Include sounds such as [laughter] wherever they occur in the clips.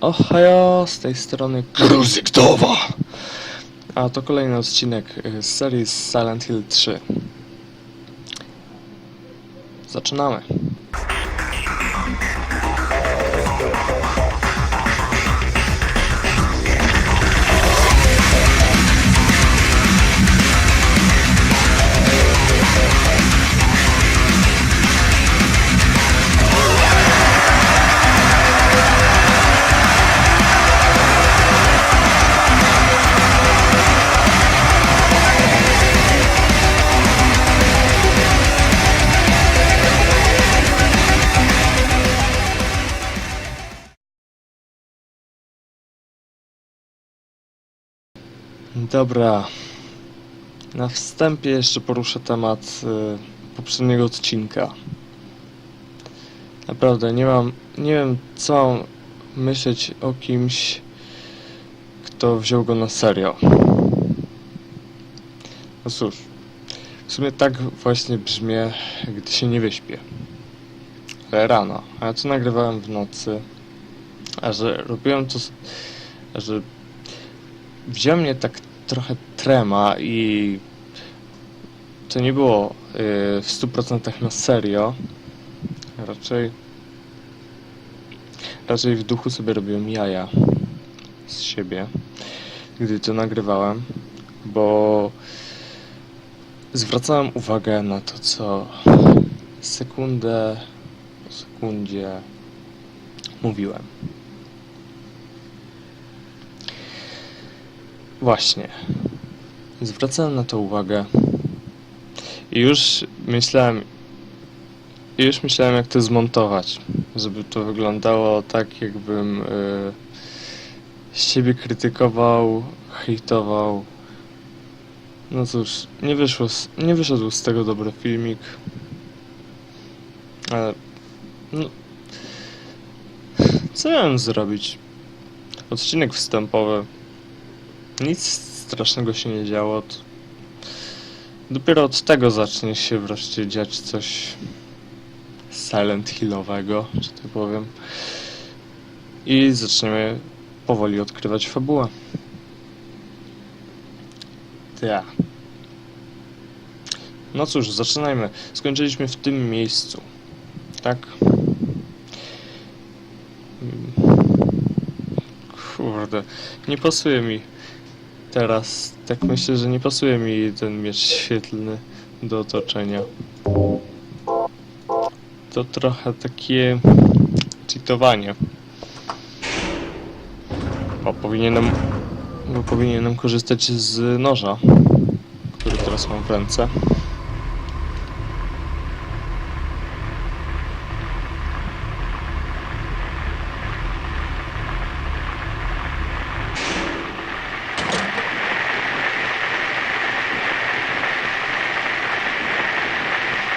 Ohajo, z tej strony Kruzyktowa! A to kolejny odcinek y, z serii Silent Hill 3. Zaczynamy. Dobra. Na wstępie jeszcze poruszę temat y, poprzedniego odcinka. Naprawdę nie mam, nie wiem co myśleć o kimś, kto wziął go na serio. No cóż, w sumie tak właśnie brzmię, gdy się nie wyśpię. Ale rano, a ja to nagrywałem w nocy. A że robiłem to, a że wziął mnie tak trochę trema i to nie było y, w 100% na serio. Raczej raczej w duchu sobie robiłem jaja z siebie, gdy to nagrywałem, bo zwracałem uwagę na to, co sekundę po sekundzie mówiłem. Właśnie. Zwracałem na to uwagę. I już myślałem. Już myślałem, jak to zmontować. Żeby to wyglądało tak, jakbym y, siebie krytykował, hejtował. No cóż, nie, wyszło nie wyszedł z tego dobry filmik. Ale. No. Co miałem zrobić? Odcinek wstępowy. Nic strasznego się nie działo. Dopiero od tego zacznie się wreszcie dziać coś Silent Hillowego, że tak powiem. I zaczniemy powoli odkrywać fabułę. Ja. No cóż, zaczynajmy. Skończyliśmy w tym miejscu. Tak? Mm. Kurde, nie pasuje mi teraz. Tak myślę, że nie pasuje mi ten miecz świetlny do otoczenia. To trochę takie cheatowanie. Bo powinienem, bo powinienem korzystać z noża, który teraz mam w ręce.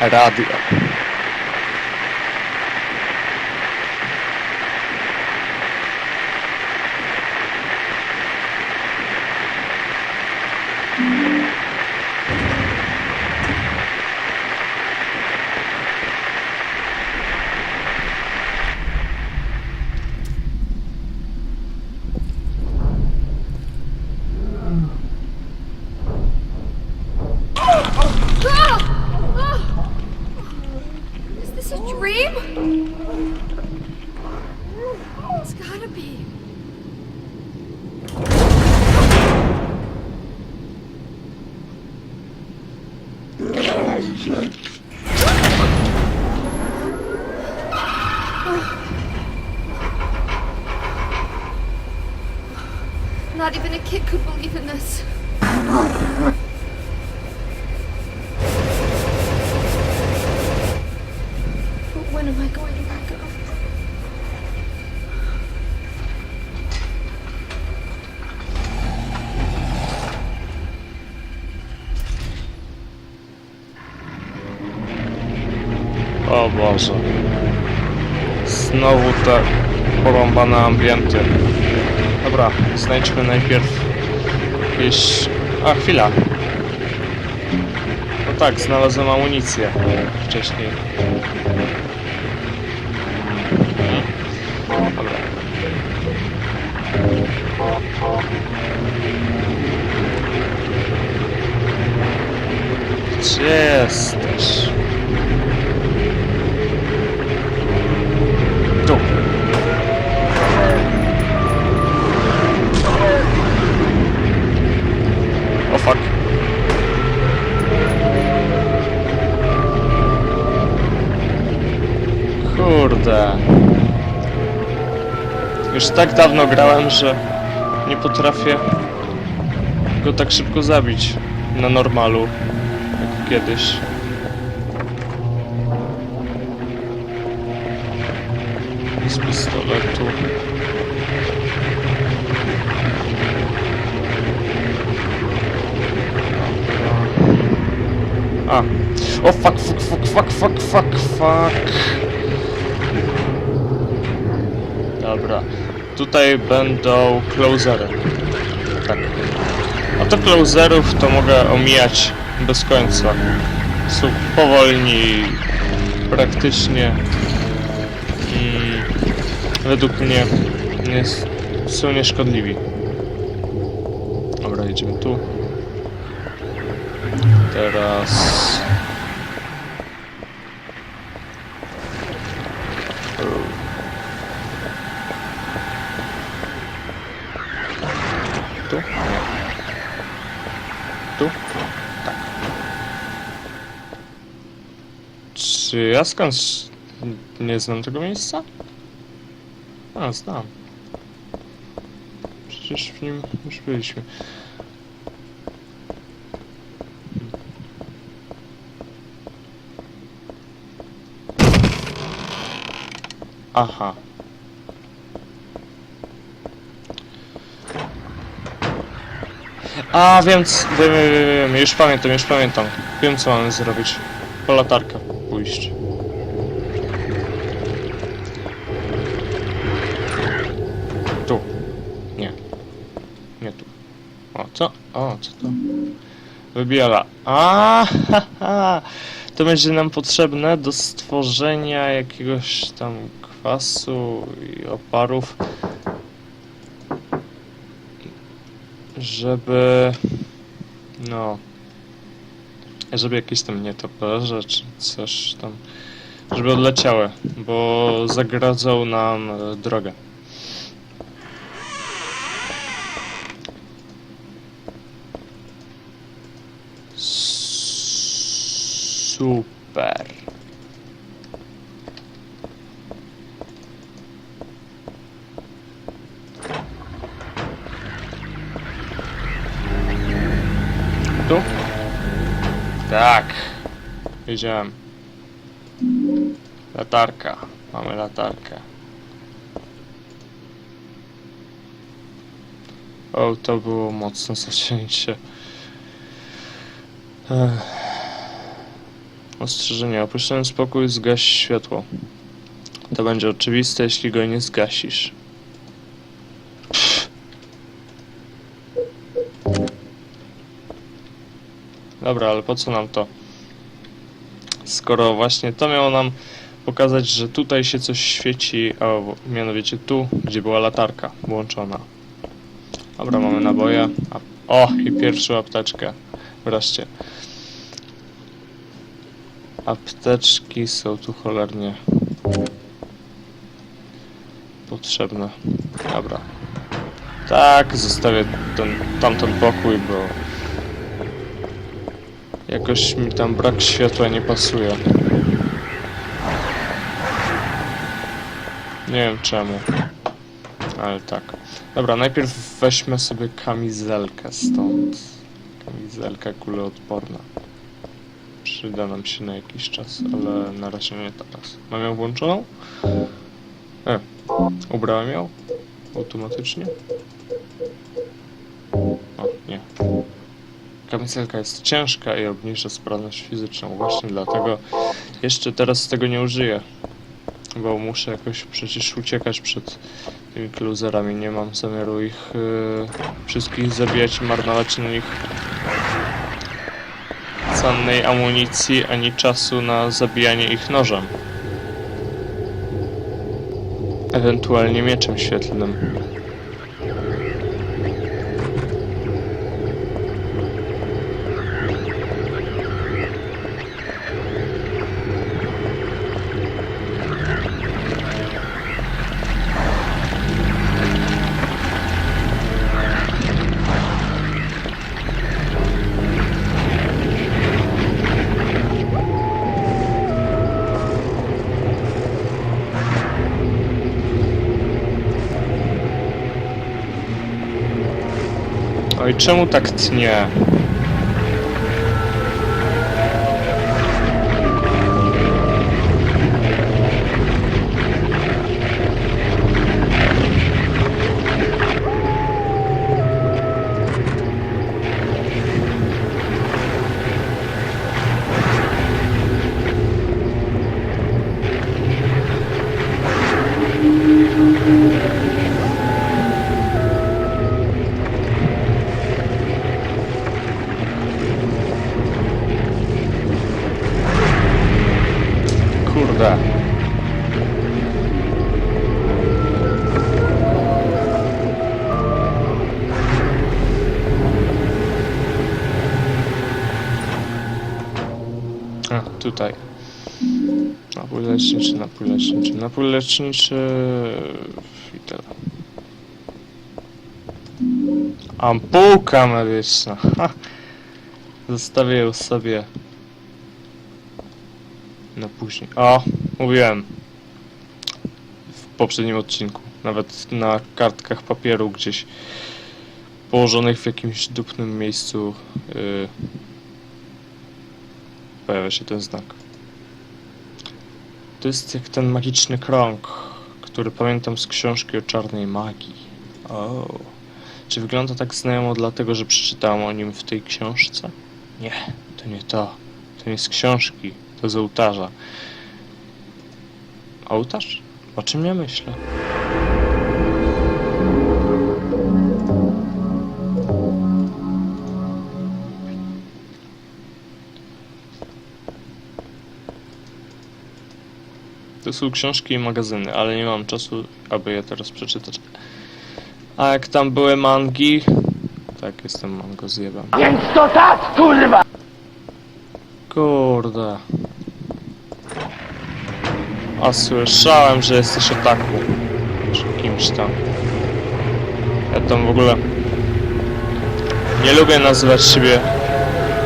Radio. Kid could believe in this. But when am I going to let go? O Boże. Znowu te porąbane ambienty. Dobra, znajdźmy najpierw jakieś... A, chwila. No tak, znalazłem amunicję wcześniej. Dobra. Gdzie jest? Kurde. Już tak dawno grałem, że nie potrafię go tak szybko zabić na normalu, jak kiedyś. Z pistoletu. A. O fuck, fuck, fuck, fuck, fuck, fuck, fuck. Dobra. Tutaj będą closery. Tak. A to closerów to mogę omijać bez końca. Są powolni praktycznie. Mm, według mnie nie, są nieszkodliwi. Dobra, idziemy tu. Teraz... Tu? Nie. Tu? Tak. Czy ja skąd nie znam tego miejsca? A, znam. Przecież w nim już byliśmy. Aha. A, wiem, c- wiem, wiem, wiem, wiem, już pamiętam, już pamiętam. Wiem, co mamy zrobić. Po latarkę pójść. Tu. Nie. Nie tu. O, co? O, co to? Wybiela. A. To będzie nam potrzebne do stworzenia jakiegoś tam kwasu i oparów. żeby no żeby jakieś tam nietoperze czy coś tam żeby odleciały, bo zagradzą nam e, drogę. Super. Tu? Tak. Wiedziałem. Latarka. Mamy latarkę. O, to było mocne zacięcie. Ostrzeżenie. Opuszczony spokój, zgaś światło. To będzie oczywiste, jeśli go nie zgasisz. Dobra, ale po co nam to? Skoro właśnie to miało nam pokazać, że tutaj się coś świeci, a mianowicie tu, gdzie była latarka włączona. Dobra, mamy naboje. O, i pierwszą apteczkę. Wreszcie. Apteczki są tu cholernie potrzebne. Dobra. Tak, zostawię ten, tamten pokój, bo Jakoś mi tam brak światła nie pasuje. Nie wiem czemu. Ale tak. Dobra, najpierw weźmy sobie kamizelkę stąd. Kamizelka kuloodporna. Przyda nam się na jakiś czas, ale na razie nie teraz. Mam ją włączoną? E, ubrałem ją? Automatycznie? Kamizelka jest ciężka i obniża sprawność fizyczną. Właśnie dlatego jeszcze teraz tego nie użyję. Bo muszę jakoś przecież uciekać przed tymi kluzerami. Nie mam zamiaru ich yy, wszystkich zabijać i marnować na nich cennej amunicji, ani czasu na zabijanie ich nożem. Ewentualnie mieczem świetlnym. I czemu tak tnie? Tutaj. Napój leczniczy, napój leczniczy, napój leczniczy i tyle. Ampułka medyczna. Ha. Zostawię ją sobie na później. O, mówiłem w poprzednim odcinku. Nawet na kartkach papieru gdzieś położonych w jakimś dupnym miejscu yy, pojawia się ten znak. To jest jak ten magiczny krąg, który pamiętam z książki o czarnej magii. O, czy wygląda tak znajomo dlatego, że przeczytałem o nim w tej książce? Nie, to nie to. To nie z książki, to z ołtarza. Ołtarz? O czym ja myślę? To są książki i magazyny, ale nie mam czasu, aby je teraz przeczytać. A jak tam były mangi? Tak, jestem mango zjebem. Więc to tak, kurwa! Kurde. A słyszałem, że jesteś otaku. Czy kimś tam. Ja tam w ogóle nie lubię nazywać siebie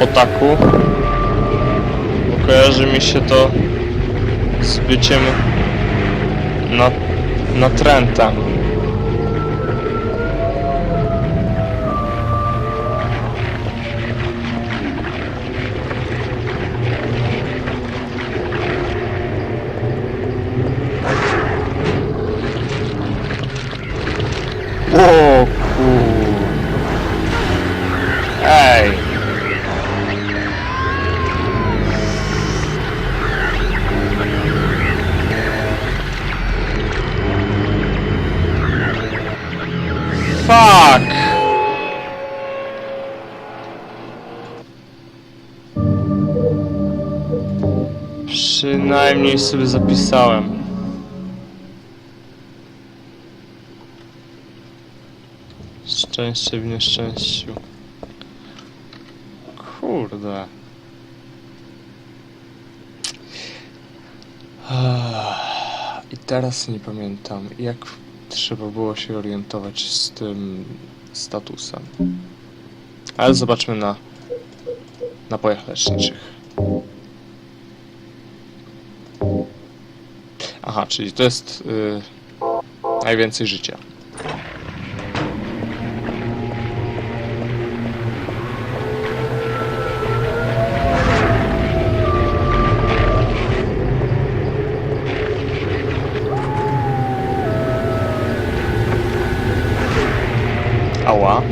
otaku. Bo kojarzy mi się to z byciem na, natrętem. O Przynajmniej sobie zapisałem. Szczęście w nieszczęściu. Kurde. Ah, I teraz nie pamiętam, jak trzeba było się orientować z tym statusem. Ale zobaczmy na napojach leczniczych. Aha, czyli to jest y, najwięcej życia. Ała.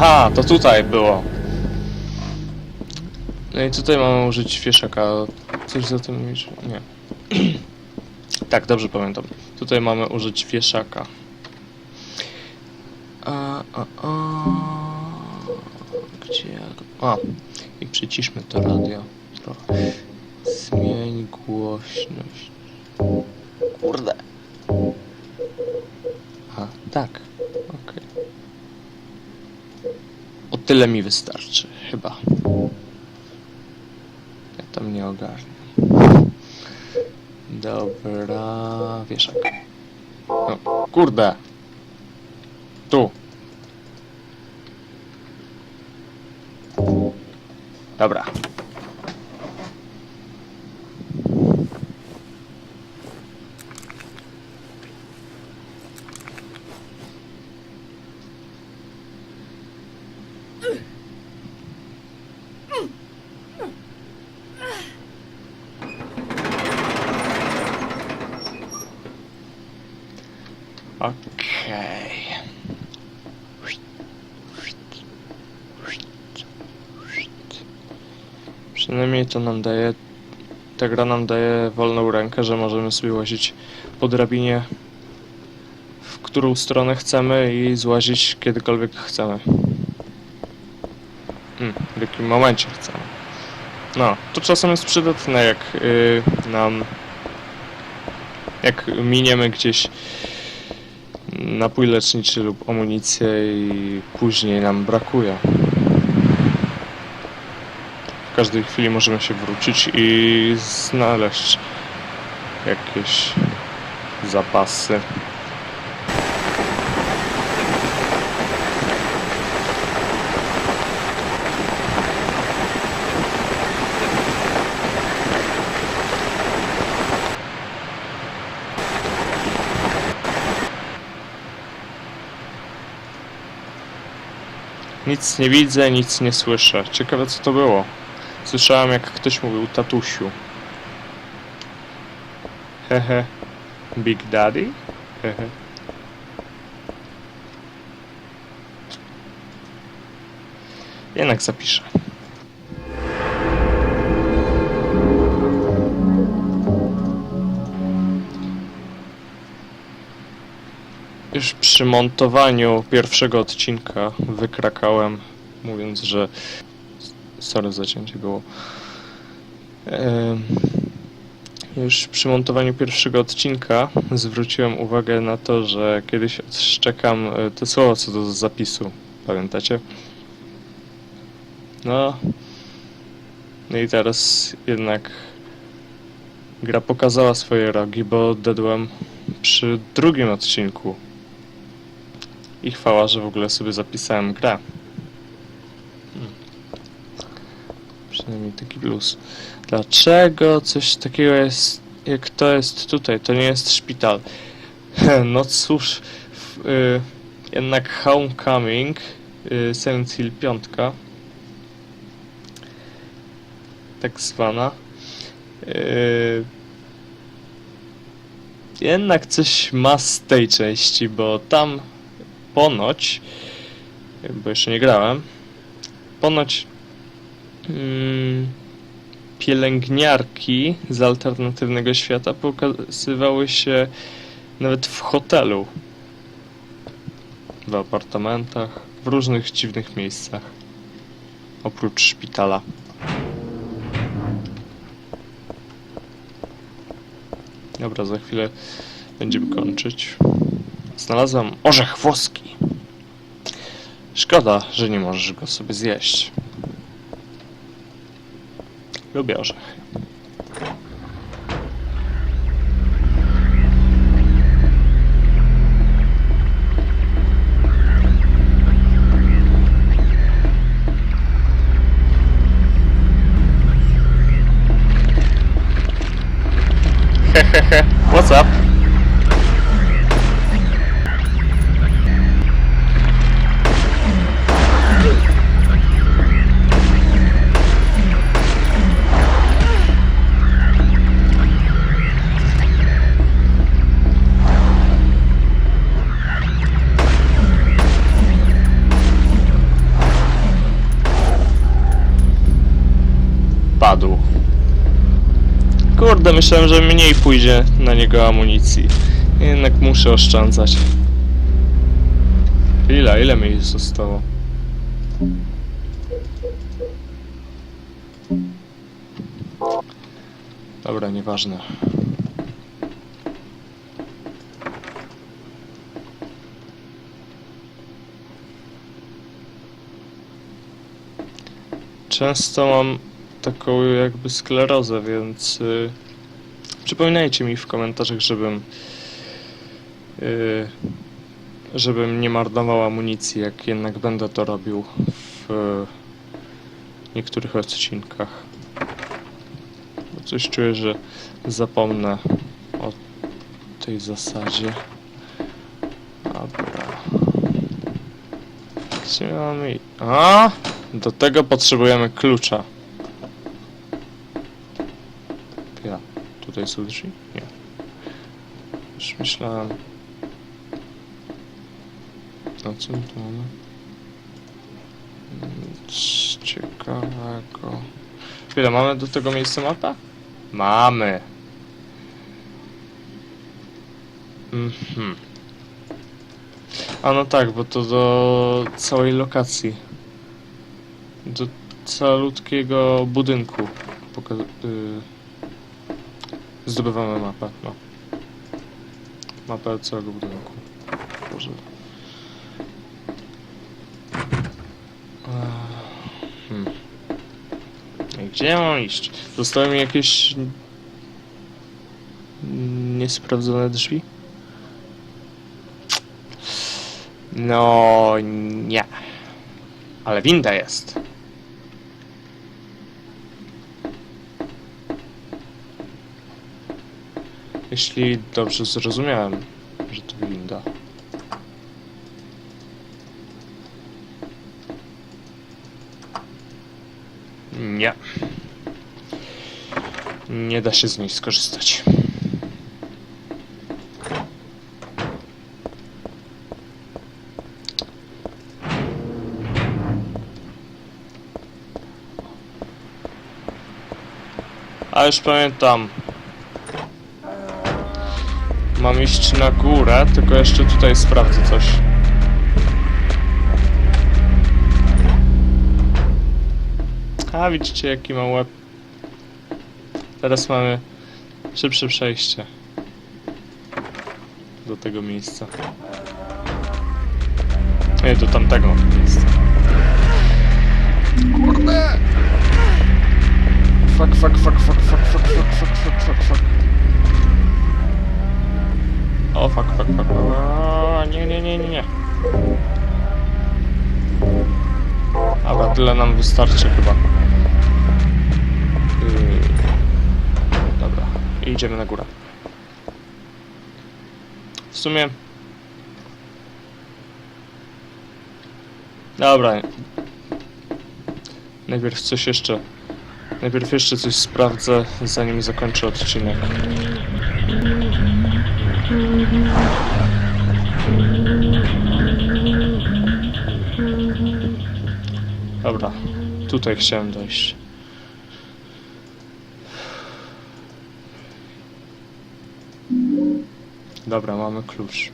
Haha, to tutaj było. No i tutaj mamy użyć wieszaka. Coś za tym mówisz? Nie. [clears throat] tak, dobrze pamiętam. Tutaj mamy użyć wieszaka. A, a, a. Gdzie ja. A, i przyciszmy to radio trochę. Zmień głośność. Kurde. A, tak. Okej. O tyle mi wystarczy, chyba. Ja tam nie ogarniam. Dobra, wieszak. O, kurde. Tu. Dobra. To nam daje. Ta gra nam daje wolną rękę, że możemy sobie łazić po drabinie w którą stronę chcemy i złazić kiedykolwiek chcemy. Hmm, w jakim momencie chcemy. No, to czasem jest przydatne, jak y, nam. Jak miniemy gdzieś napój leczniczy lub amunicję i później nam brakuje. Każdej chwili możemy się wrócić i znaleźć jakieś zapasy. Nic nie widzę, nic nie słyszę. Ciekawe co to było. Słyszałem jak ktoś mówił tatusiu. Hehe. Big Daddy? Hehe. Jednak zapiszę. Już przy montowaniu pierwszego odcinka wykrakałem, mówiąc, że. Sorry, zacięcie było. Już przy montowaniu pierwszego odcinka zwróciłem uwagę na to, że kiedyś odszczekam e, te słowa co do zapisu. Pamiętacie? No. No i teraz jednak gra pokazała swoje rogi, bo dedłem przy drugim odcinku. I chwała, że w ogóle sobie zapisałem grę. Hmm. Przynajmniej taki plus. Dlaczego coś takiego jest, jak to jest tutaj? To nie jest szpital. [laughs] No cóż, y, jednak Homecoming, y, Silent Hill 5, tak zwana, y, jednak coś ma z tej części, bo tam ponoć, bo jeszcze nie grałem, ponoć pielęgniarki z alternatywnego świata pokazywały się nawet w hotelu, w apartamentach, w różnych dziwnych miejscach, oprócz szpitala. Dobra, za chwilę będziemy kończyć. Znalazłem orzech włoski. Szkoda, że nie możesz go sobie zjeść. Lubię. Kurde, myślałem, że mniej pójdzie na niego amunicji. Jednak muszę oszczędzać. Ile, ile mi zostało? Dobra, nieważne. Często mam taką jakby sklerozę, więc y, przypominajcie mi w komentarzach, żebym y, żebym nie marnował amunicji, jak jednak będę to robił w niektórych odcinkach. Bo coś czuję, że zapomnę o tej zasadzie. Dobra. Gdzie mamy... A! Do tego potrzebujemy klucza. Ja. Tutaj są drzwi? Nie. Już myślałem... A co my tu mamy? Nic ciekawego. Chwilę, mamy do tego miejsca mapę? Mamy. Mhm. A no tak, bo to do całej lokacji. Do calutkiego budynku. Poka- y- zdobywamy mapę, no. Mapę całego budynku. Boże. Hmm. Gdzie mam iść? Zostały mi jakieś niesprawdzone drzwi? No nie. Ale winda jest. Jeśli dobrze zrozumiałem, że to winda. Nie. Nie da się z niej skorzystać. A już pamiętam. Mam iść na górę, tylko jeszcze tutaj sprawdzę coś. A widzicie jaki ma łeb. Teraz mamy szybsze przejście do tego miejsca. Nie, do tamtego miejsca. Kurde! Fuck, fuck, fuck, fuck, fuck, fuck, fuck, fuck, fuck, fuck, fuck. O, fuck, fuck, fuck. O, nie, nie, nie, nie, nie. Dobra, tyle nam wystarczy chyba. Yy, Dobra, i idziemy na górę. W sumie... Dobra. Najpierw coś jeszcze... Najpierw jeszcze coś sprawdzę, zanim zakończę odcinek. Dobra, tutaj chciałem dojść. Dobra, mamy klucz.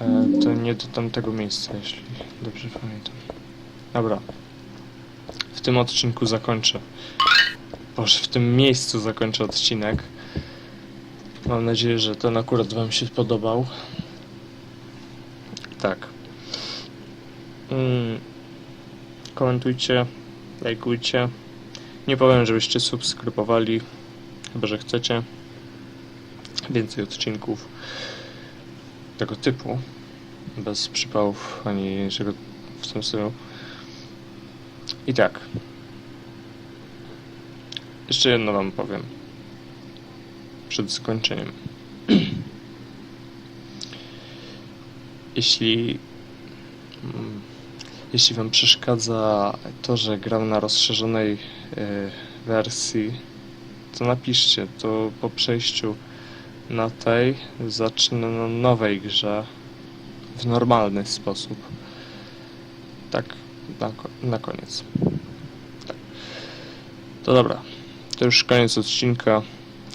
E, to nie do tamtego miejsca, jeśli dobrze pamiętam. Dobra. Tym odcinku zakończę. Boże, w tym miejscu zakończę odcinek. Mam nadzieję, że ten akurat Wam się podobał. Tak. Mm. Komentujcie, lajkujcie. Nie powiem, żebyście subskrybowali, chyba że chcecie. Więcej odcinków tego typu. Bez przypałów ani niczego w tym stylu. I tak. Jeszcze jedno Wam powiem. Przed skończeniem. [clears throat] Jeśli. mm, Jeśli Wam przeszkadza to, że gram na rozszerzonej e, wersji, to napiszcie. To po przejściu na tej zacznę na nowej grze w normalny sposób. Tak, na, na koniec. Tak. To dobra. To już koniec odcinka.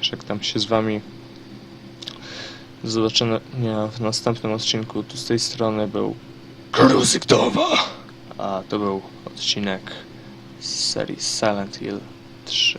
Żegnam się z Wami. Do zobaczenia w następnym odcinku. Tu z tej strony był Kruzyktowa! A to był odcinek z serii Silent Hill 3.